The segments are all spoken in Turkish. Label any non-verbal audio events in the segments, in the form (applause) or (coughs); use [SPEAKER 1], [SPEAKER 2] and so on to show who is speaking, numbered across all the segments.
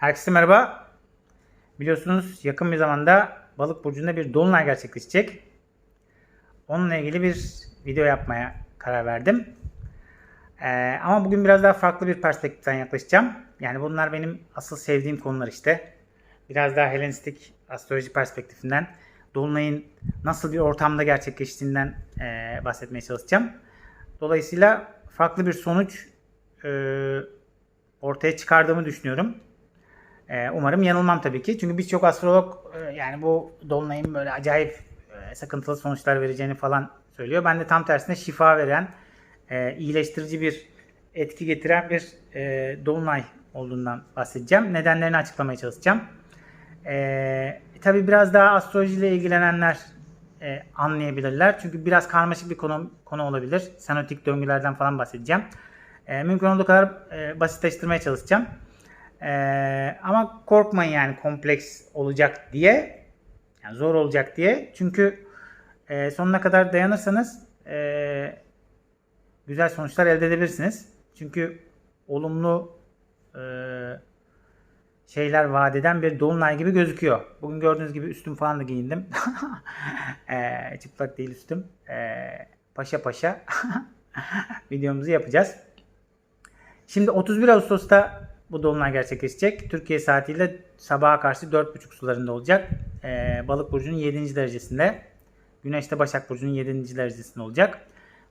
[SPEAKER 1] Herkese merhaba. Biliyorsunuz yakın bir zamanda Balık burcunda bir dolunay gerçekleşecek. Onunla ilgili bir video yapmaya karar verdim. Ee, ama bugün biraz daha farklı bir perspektiften yaklaşacağım. Yani bunlar benim asıl sevdiğim konular işte. Biraz daha Helenistik astroloji perspektifinden dolunayın nasıl bir ortamda gerçekleştiğinden e, bahsetmeye çalışacağım. Dolayısıyla farklı bir sonuç e, ortaya çıkardığımı düşünüyorum. Ee, umarım yanılmam tabii ki. Çünkü birçok astrolog e, yani bu dolunayın böyle acayip e, sakıntılı sonuçlar vereceğini falan söylüyor. Ben de tam tersine şifa veren, e, iyileştirici bir etki getiren bir e, dolunay olduğundan bahsedeceğim. Nedenlerini açıklamaya çalışacağım. E, tabii biraz daha astrolojiyle ilgilenenler e, anlayabilirler. Çünkü biraz karmaşık bir konu, konu olabilir. Senotik döngülerden falan bahsedeceğim. E, mümkün olduğu kadar e, basitleştirmeye çalışacağım. Ee, ama korkmayın yani kompleks olacak diye. Yani zor olacak diye. Çünkü e, sonuna kadar dayanırsanız e, güzel sonuçlar elde edebilirsiniz. Çünkü olumlu e, şeyler vaat eden bir dolunay gibi gözüküyor. Bugün gördüğünüz gibi üstüm falan da giyindim. (laughs) e, çıplak değil üstüm. E, paşa paşa (laughs) videomuzu yapacağız. Şimdi 31 Ağustos'ta bu dolunay gerçekleşecek. Türkiye saatiyle sabaha karşı 4.30 sularında olacak. Ee, Balık burcunun 7. derecesinde. Güneş de Başak burcunun 7. derecesinde olacak.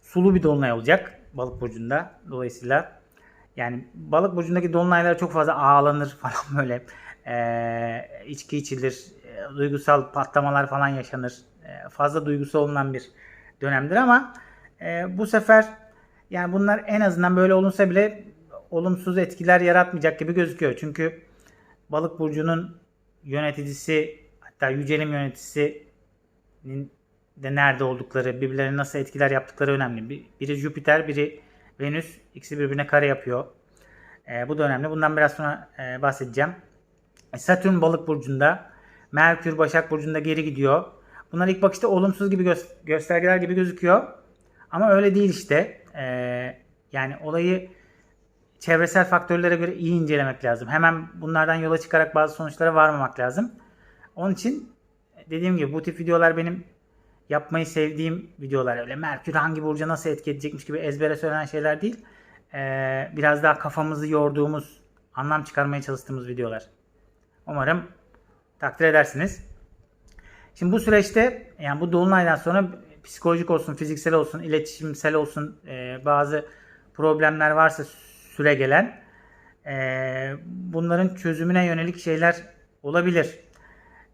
[SPEAKER 1] Sulu bir dolunay olacak Balık burcunda. Dolayısıyla yani Balık burcundaki dolunaylar çok fazla ağlanır (laughs) falan böyle. Ee, içki içilir, e, duygusal patlamalar falan yaşanır. E, fazla duygusu olunan bir dönemdir ama e, bu sefer yani bunlar en azından böyle olunsa bile olumsuz etkiler yaratmayacak gibi gözüküyor. Çünkü balık burcunun yöneticisi hatta yücelim yöneticisinin de nerede oldukları, birbirlerine nasıl etkiler yaptıkları önemli. Biri Jüpiter, biri Venüs. ikisi birbirine kare yapıyor. E, bu da önemli. Bundan biraz sonra e, bahsedeceğim. Satürn balık burcunda, Merkür Başak burcunda geri gidiyor. Bunlar ilk bakışta olumsuz gibi gö- göstergeler gibi gözüküyor. Ama öyle değil işte. E, yani olayı çevresel faktörlere göre iyi incelemek lazım. Hemen bunlardan yola çıkarak bazı sonuçlara varmamak lazım. Onun için dediğim gibi bu tip videolar benim yapmayı sevdiğim videolar. Öyle Merkür hangi burca nasıl etki edecekmiş gibi ezbere söylenen şeyler değil. Ee, biraz daha kafamızı yorduğumuz, anlam çıkarmaya çalıştığımız videolar. Umarım takdir edersiniz. Şimdi bu süreçte yani bu dolunaydan sonra psikolojik olsun, fiziksel olsun, iletişimsel olsun e, bazı problemler varsa süre gelen e, bunların çözümüne yönelik şeyler olabilir.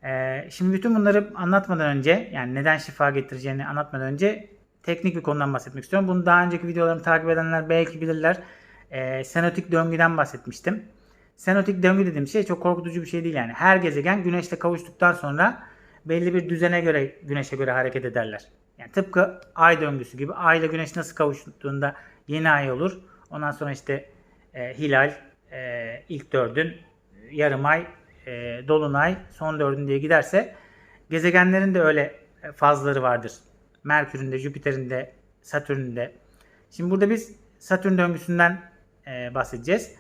[SPEAKER 1] E, şimdi bütün bunları anlatmadan önce yani neden şifa getireceğini anlatmadan önce teknik bir konudan bahsetmek istiyorum. Bunu daha önceki videolarımı takip edenler belki bilirler. E, senotik döngüden bahsetmiştim. Senotik döngü dediğim şey çok korkutucu bir şey değil yani. Her gezegen güneşle kavuştuktan sonra belli bir düzene göre güneşe göre hareket ederler. Yani tıpkı ay döngüsü gibi ay ile güneş nasıl kavuştuğunda yeni ay olur. Ondan sonra işte e, hilal, e, ilk dördün, yarım ay, e, dolunay, son dördün diye giderse gezegenlerin de öyle fazları vardır. Merkür'ün de, Jüpiter'in de, Satürn'ün de. Şimdi burada biz Satürn döngüsünden e, bahsedeceğiz.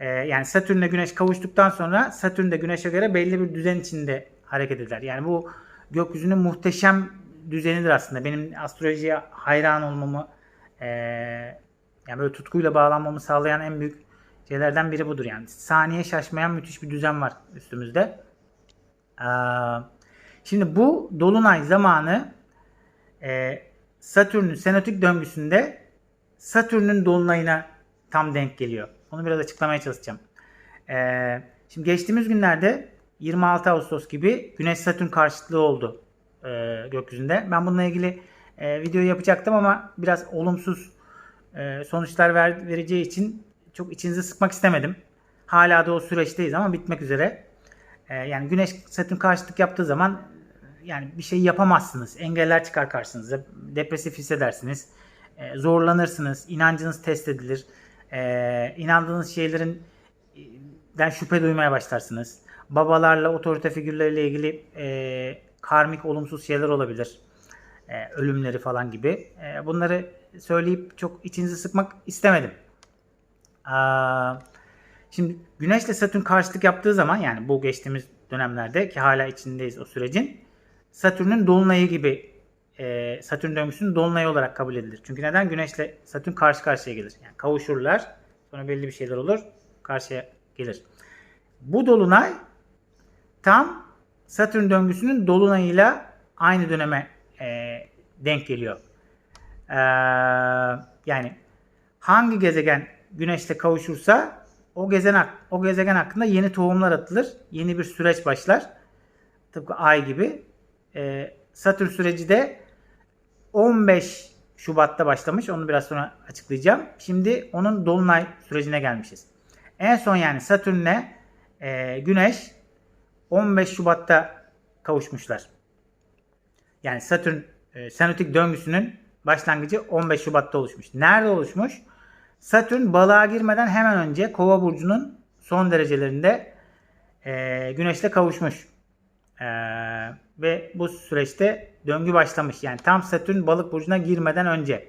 [SPEAKER 1] E, yani Satürn'le Güneş kavuştuktan sonra Satürn de Güneş'e göre belli bir düzen içinde hareket eder. Yani bu gökyüzünün muhteşem düzenidir aslında. Benim astrolojiye hayran olmamı e, yani böyle tutkuyla bağlanmamı sağlayan en büyük şeylerden biri budur yani. Saniye şaşmayan müthiş bir düzen var üstümüzde. Ee, şimdi bu dolunay zamanı e, Satürn'ün senotik döngüsünde Satürn'ün dolunayına tam denk geliyor. Onu biraz açıklamaya çalışacağım. Ee, şimdi geçtiğimiz günlerde 26 Ağustos gibi Güneş Satürn karşıtlığı oldu e, gökyüzünde. Ben bununla ilgili e, video yapacaktım ama biraz olumsuz e, sonuçlar ver, vereceği için çok içinizi sıkmak istemedim. Hala da o süreçteyiz ama bitmek üzere. E, yani Güneş Satürn karşıtlık yaptığı zaman yani bir şey yapamazsınız. Engeller çıkar karşınıza. Depresif hissedersiniz. E, zorlanırsınız. inancınız test edilir. E, inandığınız şeylerin den şüphe duymaya başlarsınız. Babalarla, otorite figürleriyle ilgili e, karmik olumsuz şeyler olabilir. E, ölümleri falan gibi. E, bunları söyleyip çok içinizi sıkmak istemedim. Şimdi Güneşle Satürn karşıtlık yaptığı zaman yani bu geçtiğimiz dönemlerde ki hala içindeyiz o sürecin Satürn'ün dolunayı gibi e, Satürn döngüsünün dolunayı olarak kabul edilir. Çünkü neden? Güneşle Satürn karşı karşıya gelir. Yani kavuşurlar. Sonra belli bir şeyler olur. Karşıya gelir. Bu dolunay tam Satürn döngüsünün dolunayıyla aynı döneme e, denk geliyor. Ee, yani hangi gezegen Güneşle kavuşursa o gezegen o gezegen hakkında yeni tohumlar atılır. Yeni bir süreç başlar. Tıpkı Ay gibi. Ee, Satürn süreci de 15 Şubat'ta başlamış. Onu biraz sonra açıklayacağım. Şimdi onun dolunay sürecine gelmişiz. En son yani Satürn'le e, Güneş 15 Şubat'ta kavuşmuşlar. Yani Satürn e, senotik döngüsünün başlangıcı 15 Şubat'ta oluşmuş. Nerede oluşmuş? Satürn balığa girmeden hemen önce Kova burcunun son derecelerinde e, Güneş'le kavuşmuş. E, ve bu süreçte döngü başlamış. Yani tam Satürn balık burcuna girmeden önce.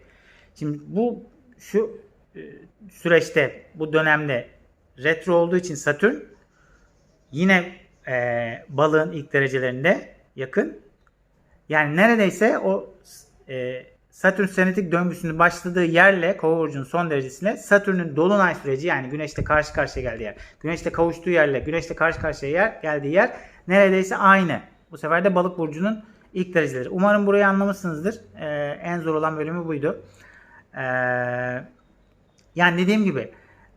[SPEAKER 1] Şimdi bu şu e, süreçte bu dönemde retro olduğu için Satürn yine e, balığın ilk derecelerinde yakın. Yani neredeyse o e, Satürn senetik döngüsünün başladığı yerle Kova burcunun son derecesine Satürn'ün dolunay süreci yani Güneş'te karşı karşıya geldiği yer. Güneş'te kavuştuğu yerle Güneş'te karşı karşıya yer, geldiği yer neredeyse aynı. Bu sefer de Balık burcunun ilk dereceleri. Umarım burayı anlamışsınızdır. Ee, en zor olan bölümü buydu. Ee, yani dediğim gibi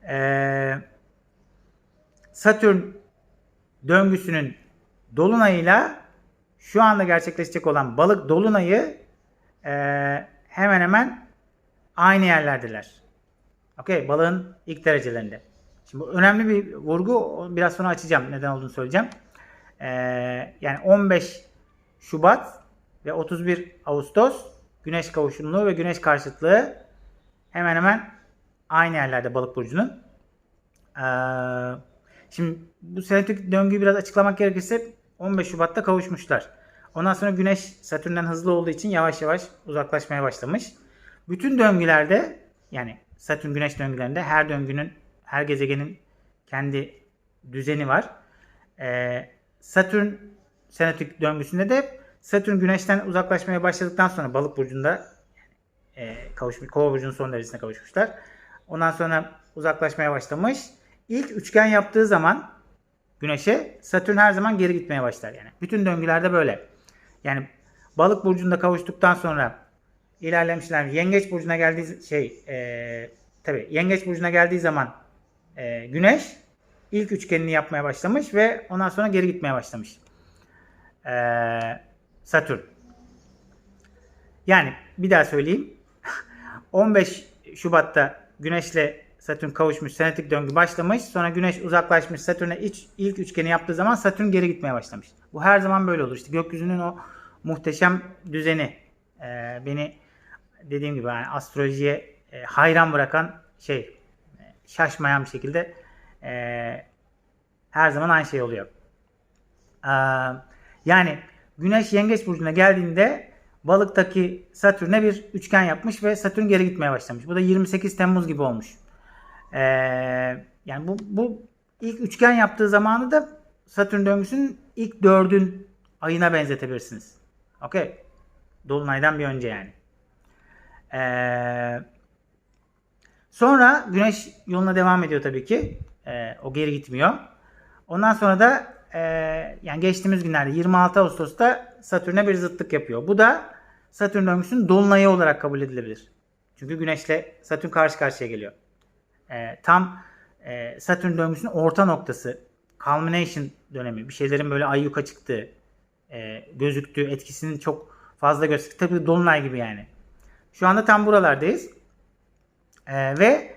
[SPEAKER 1] e, Satürn döngüsünün dolunayıyla şu anda gerçekleşecek olan balık dolunayı e, hemen hemen aynı yerlerdeler. Okey balığın ilk derecelerinde. Şimdi bu önemli bir vurgu. Biraz sonra açacağım. Neden olduğunu söyleyeceğim. E, yani 15 Şubat ve 31 Ağustos güneş kavuşumluğu ve güneş karşıtlığı hemen hemen aynı yerlerde balık burcunun. Ee, şimdi bu senetik döngüyü biraz açıklamak gerekirse 15 Şubat'ta kavuşmuşlar. Ondan sonra Güneş Satürn'den hızlı olduğu için yavaş yavaş uzaklaşmaya başlamış. Bütün döngülerde yani Satürn Güneş döngülerinde her döngünün her gezegenin kendi düzeni var. Ee, Satürn senetik döngüsünde de Satürn Güneş'ten uzaklaşmaya başladıktan sonra Balık burcunda e, kavuşmuş, Kova burcunun son derecesine kavuşmuşlar. Ondan sonra uzaklaşmaya başlamış. İlk üçgen yaptığı zaman Güneş'e Satürn her zaman geri gitmeye başlar yani. Bütün döngülerde böyle. Yani Balık burcunda kavuştuktan sonra ilerlemişler. Yengeç burcuna geldiği şey e, tabi Yengeç burcuna geldiği zaman e, Güneş ilk üçgenini yapmaya başlamış ve ondan sonra geri gitmeye başlamış. E, Satürn. Yani bir daha söyleyeyim. (laughs) 15 Şubat'ta Güneş'le Satürn kavuşmuş, senetik döngü başlamış. Sonra Güneş uzaklaşmış, Satürn'e ilk, üçgeni yaptığı zaman Satürn geri gitmeye başlamış. Bu her zaman böyle olur. İşte gökyüzünün o muhteşem düzeni e, beni dediğim gibi yani astrolojiye e, hayran bırakan şey e, şaşmayan bir şekilde e, her zaman aynı şey oluyor. E, yani Güneş Yengeç burcuna geldiğinde balıktaki Satürn'e bir üçgen yapmış ve Satürn geri gitmeye başlamış. Bu da 28 Temmuz gibi olmuş. Ee, yani bu, bu ilk üçgen yaptığı zamanı da Satürn döngüsünün ilk dördün ayına benzetebilirsiniz. Okey. Dolunaydan bir önce yani. Ee, sonra Güneş yoluna devam ediyor tabii ki. Ee, o geri gitmiyor. Ondan sonra da e, yani geçtiğimiz günlerde 26 Ağustos'ta Satürn'e bir zıtlık yapıyor. Bu da Satürn döngüsünün dolunayı olarak kabul edilebilir. Çünkü Güneş'le Satürn karşı karşıya geliyor. E, tam e, Satürn döngüsünün orta noktası. Culmination dönemi. Bir şeylerin böyle ayyuka çıktığı, e, gözüktüğü, etkisinin çok fazla gösterdiği. Tabii dolunay gibi yani. Şu anda tam buralardayız. E, ve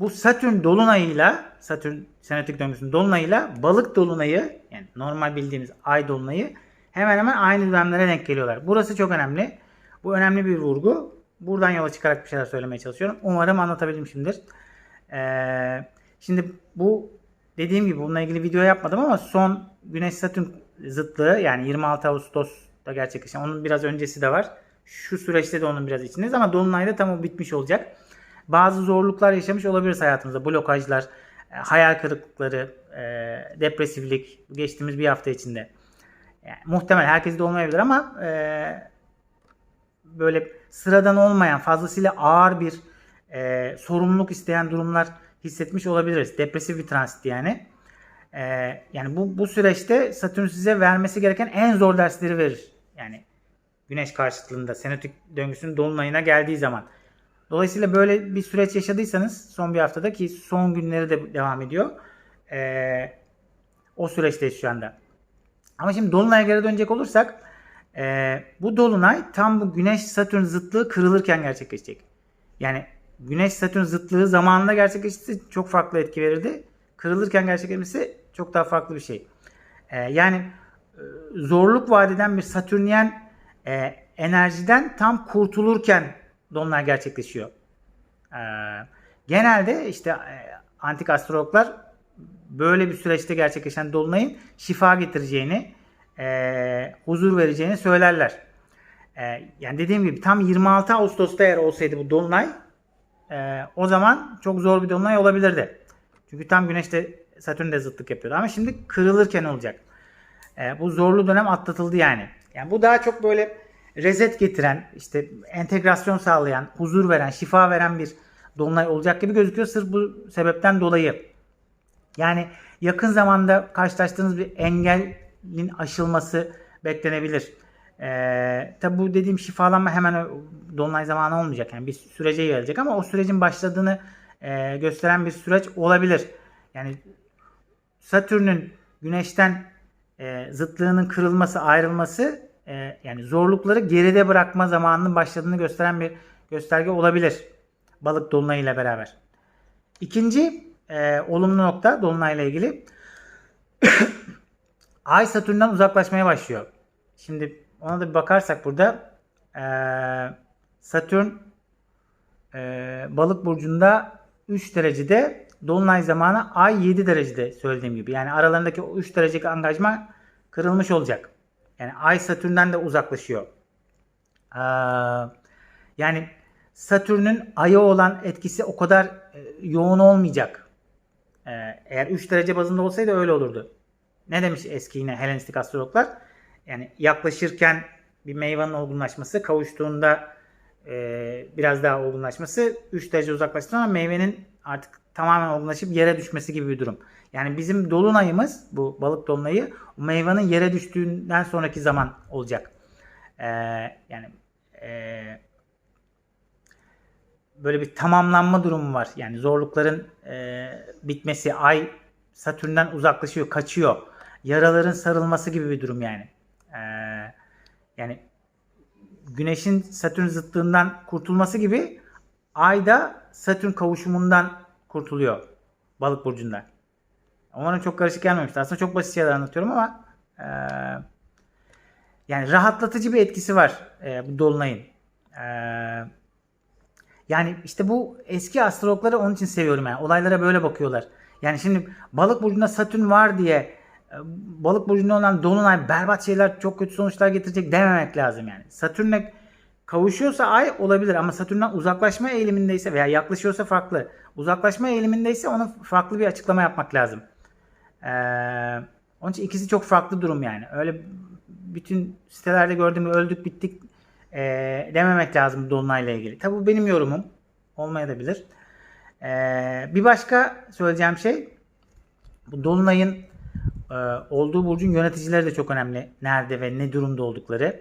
[SPEAKER 1] bu Satürn dolunayıyla Satürn senetik döngüsünün dolunayıyla balık dolunayı yani normal bildiğimiz ay dolunayı hemen hemen aynı dönemlere denk geliyorlar. Burası çok önemli. Bu önemli bir vurgu. Buradan yola çıkarak bir şeyler söylemeye çalışıyorum. Umarım anlatabilmişimdir. Ee, şimdi bu dediğim gibi bununla ilgili video yapmadım ama son Güneş Satürn zıtlığı yani 26 Ağustos'ta gerçekleşen onun biraz öncesi de var. Şu süreçte de onun biraz içindeyiz ama Dolunay'da tam o bitmiş olacak. Bazı zorluklar yaşamış olabiliriz hayatımızda. Blokajlar, hayal kırıklıkları, e, depresiflik geçtiğimiz bir hafta içinde. Yani, muhtemel herkes de olmayabilir ama e, böyle sıradan olmayan, fazlasıyla ağır bir e, sorumluluk isteyen durumlar hissetmiş olabiliriz. Depresif bir transit yani. E, yani bu, bu süreçte Satürn size vermesi gereken en zor dersleri verir. Yani Güneş karşıtlığında senotik döngüsünün dolunayına geldiği zaman. Dolayısıyla böyle bir süreç yaşadıysanız son bir haftada ki son günleri de devam ediyor. E, o süreçteyiz şu anda. Ama şimdi Dolunay'a geri dönecek olursak e, bu Dolunay tam bu Güneş-Satürn zıtlığı kırılırken gerçekleşecek. Yani Güneş-Satürn zıtlığı zamanında gerçekleşti çok farklı etki verirdi. Kırılırken gerçekleşmesi çok daha farklı bir şey. E, yani e, zorluk vadeden bir Satürnyen e, enerjiden tam kurtulurken Dolunay gerçekleşiyor. E, genelde işte e, antik astrologlar böyle bir süreçte gerçekleşen dolunayın şifa getireceğini, e, huzur vereceğini söylerler. E, yani dediğim gibi tam 26 Ağustos'ta eğer olsaydı bu dolunay e, o zaman çok zor bir dolunay olabilirdi. Çünkü tam Güneş'te Satürn de zıtlık yapıyordu. Ama şimdi kırılırken olacak. E, bu zorlu dönem atlatıldı yani. Yani bu daha çok böyle rezet getiren, işte entegrasyon sağlayan, huzur veren, şifa veren bir dolunay olacak gibi gözüküyor sırf bu sebepten dolayı. Yani yakın zamanda karşılaştığınız bir engelin aşılması beklenebilir. Ee, tabi bu dediğim şifalanma hemen dolunay zamanı olmayacak. Yani bir sürece gelecek ama o sürecin başladığını e, gösteren bir süreç olabilir. Yani Satürn'ün Güneş'ten e, zıtlığının kırılması, ayrılması e, yani zorlukları geride bırakma zamanının başladığını gösteren bir gösterge olabilir. Balık dolunay ile beraber. İkinci e, olumlu nokta dolunayla ilgili (coughs) Ay Satürn'den uzaklaşmaya başlıyor. Şimdi ona da bir bakarsak burada e, Satürn e, balık burcunda 3 derecede dolunay zamanı ay 7 derecede söylediğim gibi. Yani aralarındaki o 3 derecelik angajman kırılmış olacak. Yani ay Satürn'den de uzaklaşıyor. Ee, yani Satürn'ün aya olan etkisi o kadar e, yoğun olmayacak. Ee, eğer 3 derece bazında olsaydı öyle olurdu. Ne demiş eski yine Helenistik astrologlar? Yani yaklaşırken bir meyvanın olgunlaşması, kavuştuğunda e, biraz daha olgunlaşması 3 derece uzaklaştı ama meyvenin artık tamamen olgunlaşıp yere düşmesi gibi bir durum. Yani bizim dolunayımız bu balık dolunayı meyvanın yere düştüğünden sonraki zaman olacak. Ee, yani e, böyle bir tamamlanma durumu var. Yani zorlukların e, bitmesi, ay Satürn'den uzaklaşıyor, kaçıyor. Yaraların sarılması gibi bir durum yani. Ee, yani Güneş'in Satürn zıttığından kurtulması gibi Ay da Satürn kavuşumundan kurtuluyor balık burcunda. Umarım çok karışık gelmemiştir. Aslında çok basit şeyler anlatıyorum ama e, yani rahatlatıcı bir etkisi var e, bu dolunayın. E, yani işte bu eski astrologları onun için seviyorum yani. Olaylara böyle bakıyorlar. Yani şimdi balık burcunda Satürn var diye e, balık burcunda olan dolunay berbat şeyler çok kötü sonuçlar getirecek dememek lazım yani. Satürn'le kavuşuyorsa ay olabilir ama Satürn'den uzaklaşma eğilimindeyse veya yaklaşıyorsa farklı. Uzaklaşma eğilimindeyse ona farklı bir açıklama yapmak lazım. Ee, onun için ikisi çok farklı durum yani. Öyle bütün sitelerde gördüğüm öldük bittik e, dememek lazım Dolunay'la ilgili. Tabi bu benim yorumum. Olmayabilir. Ee, bir başka söyleyeceğim şey bu Dolunay'ın olduğu burcun yöneticileri de çok önemli. Nerede ve ne durumda oldukları.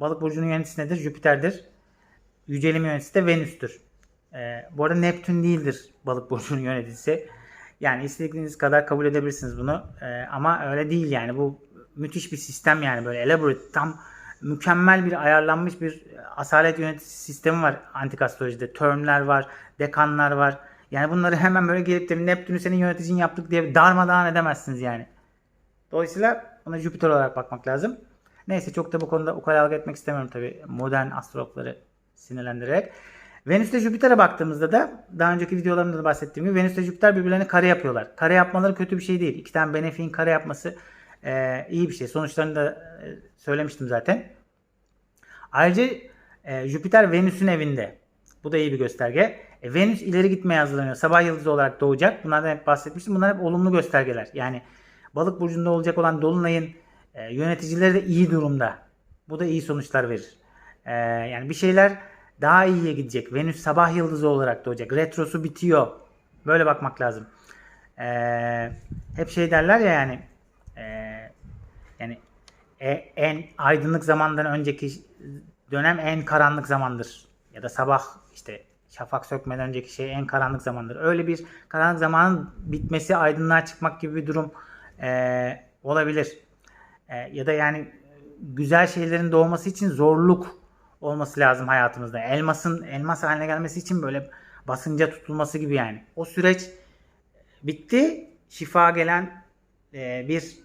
[SPEAKER 1] Balık burcunun yöneticisi nedir? Jüpiter'dir. Yücelim yöneticisi de Venüs'tür. Ee, bu arada Neptün değildir balık burcunun yöneticisi. Yani istediğiniz kadar kabul edebilirsiniz bunu. Ee, ama öyle değil yani. Bu müthiş bir sistem yani böyle elaborate tam mükemmel bir ayarlanmış bir asalet yönetici sistemi var antik astrolojide. Termler var, dekanlar var. Yani bunları hemen böyle gelip de Neptün'ü senin yöneticin yaptık diye darmadağın edemezsiniz yani. Dolayısıyla ona Jüpiter olarak bakmak lazım. Neyse çok da bu konuda ukalalık etmek istemiyorum tabi modern astrologları sinirlendirerek. Venüs ile Jüpiter'e baktığımızda da daha önceki videolarımda da bahsettiğim gibi Venüs ile Jüpiter birbirlerini kare yapıyorlar. Kare yapmaları kötü bir şey değil. İki tane benefiğin kare yapması e, iyi bir şey. Sonuçlarını da e, söylemiştim zaten. Ayrıca e, Jüpiter Venüs'ün evinde. Bu da iyi bir gösterge. E, Venüs ileri gitmeye hazırlanıyor. Sabah yıldızı olarak doğacak. Bunlardan hep bahsetmiştim. Bunlar hep olumlu göstergeler. Yani balık burcunda olacak olan dolunayın e, yöneticileri de iyi durumda. Bu da iyi sonuçlar verir. E, yani bir şeyler daha iyiye gidecek. Venüs sabah yıldızı olarak doğacak. Retrosu bitiyor. Böyle bakmak lazım. E, hep şey derler ya yani e, yani e- en aydınlık zamandan önceki dönem en karanlık zamandır. Ya da sabah işte şafak sökmeden önceki şey en karanlık zamandır. Öyle bir karanlık zamanın bitmesi, aydınlığa çıkmak gibi bir durum e, olabilir. E, ya da yani güzel şeylerin doğması için zorluk olması lazım hayatımızda. Elmasın elmas haline gelmesi için böyle basınca tutulması gibi yani. O süreç bitti. Şifa gelen e, bir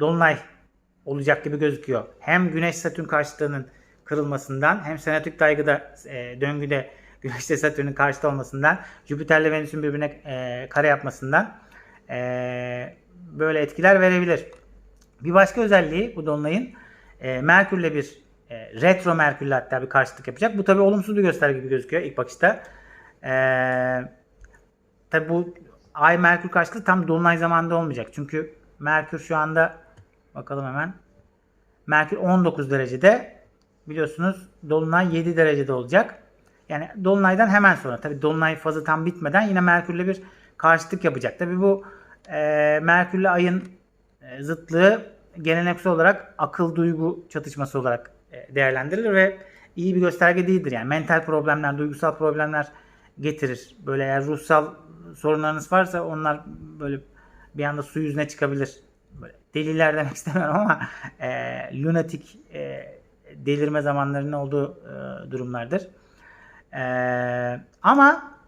[SPEAKER 1] dolunay olacak gibi gözüküyor. Hem Güneş Satürn karşıtlığının kırılmasından hem senatik daygıda e, döngüde (laughs) Güneş'te Satürn'ün karşıtı olmasından Jüpiter'le Venüs'ün birbirine e, kare yapmasından e, böyle etkiler verebilir. Bir başka özelliği bu dolunayın e, Merkür'le bir e, retro Merkür'le hatta bir karşıtlık yapacak. Bu tabi olumsuz bir gösterge gibi gözüküyor ilk bakışta. E, tabi bu Ay Merkür karşıtlığı tam dolunay zamanında olmayacak. Çünkü Merkür şu anda bakalım hemen. Merkür 19 derecede. Biliyorsunuz Dolunay 7 derecede olacak. Yani Dolunay'dan hemen sonra. Tabi Dolunay fazı tam bitmeden yine Merkür'le bir karşıtlık yapacak. Tabi bu e, Merkür'le Ay'ın e, zıtlığı geleneksel olarak akıl duygu çatışması olarak e, değerlendirilir ve iyi bir gösterge değildir. Yani mental problemler, duygusal problemler getirir. Böyle eğer ruhsal sorunlarınız varsa onlar böyle bir anda su yüzüne çıkabilir. Böyle deliler demek (laughs) istemiyorum ama e, lunatik e, delirme zamanlarının olduğu e, durumlardır. E, ama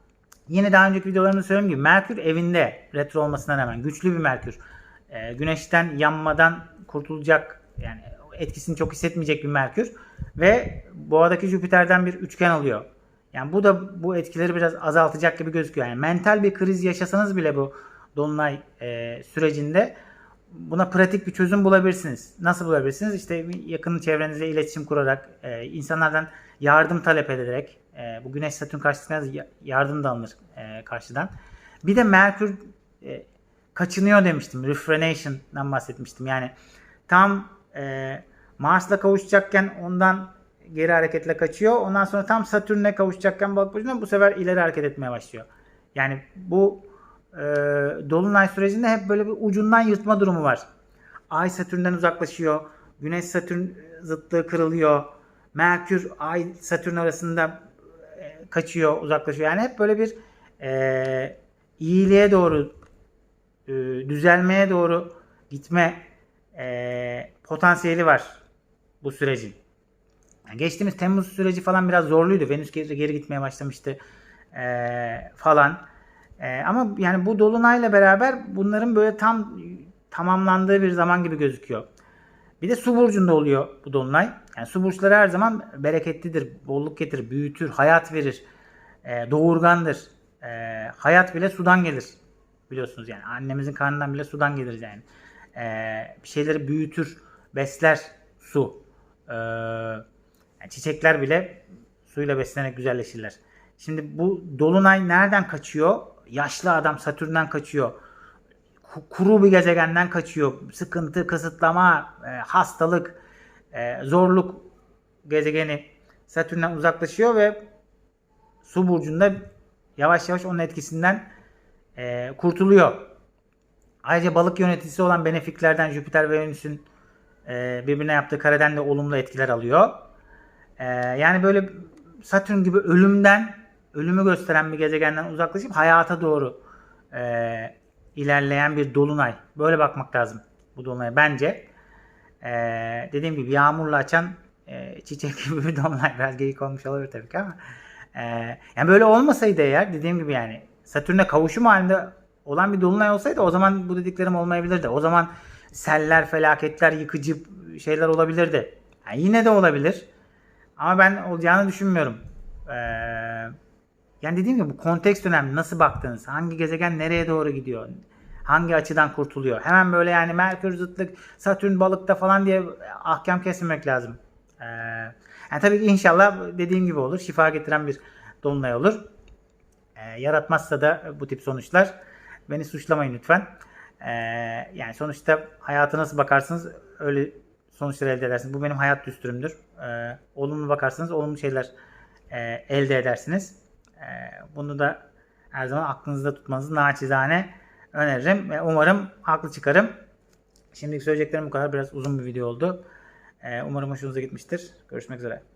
[SPEAKER 1] yine daha önceki videolarımda söylediğim gibi Merkür evinde retro olmasına rağmen güçlü bir Merkür. E, güneşten yanmadan kurtulacak yani etkisini çok hissetmeyecek bir Merkür ve boğadaki Jüpiter'den bir üçgen alıyor. Yani bu da bu etkileri biraz azaltacak gibi gözüküyor. Yani mental bir kriz yaşasanız bile bu dolunay e, sürecinde buna pratik bir çözüm bulabilirsiniz. Nasıl bulabilirsiniz? İşte yakın çevrenizle iletişim kurarak, e, insanlardan yardım talep ederek, e, bu Güneş Satürn karşısında yardım da alınır e, karşıdan. Bir de Merkür e, kaçınıyor demiştim. Refrenation'dan bahsetmiştim. Yani tam e, Mars'la kavuşacakken ondan geri hareketle kaçıyor. Ondan sonra tam Satürn'le kavuşacakken balık burcundan bu sefer ileri hareket etmeye başlıyor. Yani bu e, Dolunay sürecinde hep böyle bir ucundan yırtma durumu var. Ay Satürn'den uzaklaşıyor. Güneş Satürn zıtlığı kırılıyor. Merkür Ay Satürn arasında kaçıyor, uzaklaşıyor. Yani hep böyle bir e, iyiliğe doğru e, düzelmeye doğru gitme e, potansiyeli var bu sürecin. Yani geçtiğimiz Temmuz süreci falan biraz zorluydu. Venüs geri, geri gitmeye başlamıştı e, falan. E, ama yani bu dolunayla beraber bunların böyle tam tamamlandığı bir zaman gibi gözüküyor. Bir de su burcunda oluyor bu dolunay. Yani su burçları her zaman bereketlidir, bolluk getirir, büyütür, hayat verir, e, doğurgandır. E, hayat bile sudan gelir biliyorsunuz yani. Annemizin karnından bile sudan gelir yani. E, bir şeyleri büyütür, besler su. E, yani çiçekler bile suyla beslenerek güzelleşirler. Şimdi bu dolunay nereden kaçıyor? Yaşlı adam Satürn'den kaçıyor. Kuru bir gezegenden kaçıyor. Sıkıntı, kısıtlama, e, hastalık, e, zorluk gezegeni Satürn'den uzaklaşıyor ve su burcunda yavaş yavaş onun etkisinden e, kurtuluyor. Ayrıca balık yöneticisi olan benefiklerden Jüpiter ve Venüs'ün e, birbirine yaptığı kareden de olumlu etkiler alıyor. E, yani böyle Satürn gibi ölümden, ölümü gösteren bir gezegenden uzaklaşıp hayata doğru e, ilerleyen bir dolunay. Böyle bakmak lazım bu dolunaya bence. E, dediğim gibi yağmurla açan e, çiçek (laughs) gibi bir dolunay. Biraz geyik olmuş olabilir tabii ki ama. E, yani böyle olmasaydı eğer dediğim gibi yani Satürn'e kavuşum halinde olan bir dolunay olsaydı o zaman bu dediklerim olmayabilirdi. O zaman seller, felaketler, yıkıcı şeyler olabilirdi. Yani yine de olabilir. Ama ben olacağını düşünmüyorum. Ee, yani dediğim gibi bu kontekst önemli. Nasıl baktınız? Hangi gezegen nereye doğru gidiyor? Hangi açıdan kurtuluyor? Hemen böyle yani Merkür zıtlık, Satürn balıkta falan diye ahkam kesmemek lazım. Ee, yani tabii ki inşallah dediğim gibi olur. Şifa getiren bir dolunay olur. e, yaratmazsa da bu tip sonuçlar beni suçlamayın lütfen. E, yani sonuçta hayata nasıl bakarsınız öyle sonuçlar elde edersiniz. Bu benim hayat düsturumdur. E, olumlu bakarsanız olumlu şeyler e, elde edersiniz. E, bunu da her zaman aklınızda tutmanızı naçizane öneririm umarım haklı çıkarım. Şimdilik söyleyeceklerim bu kadar. Biraz uzun bir video oldu. E, umarım hoşunuza gitmiştir. Görüşmek üzere.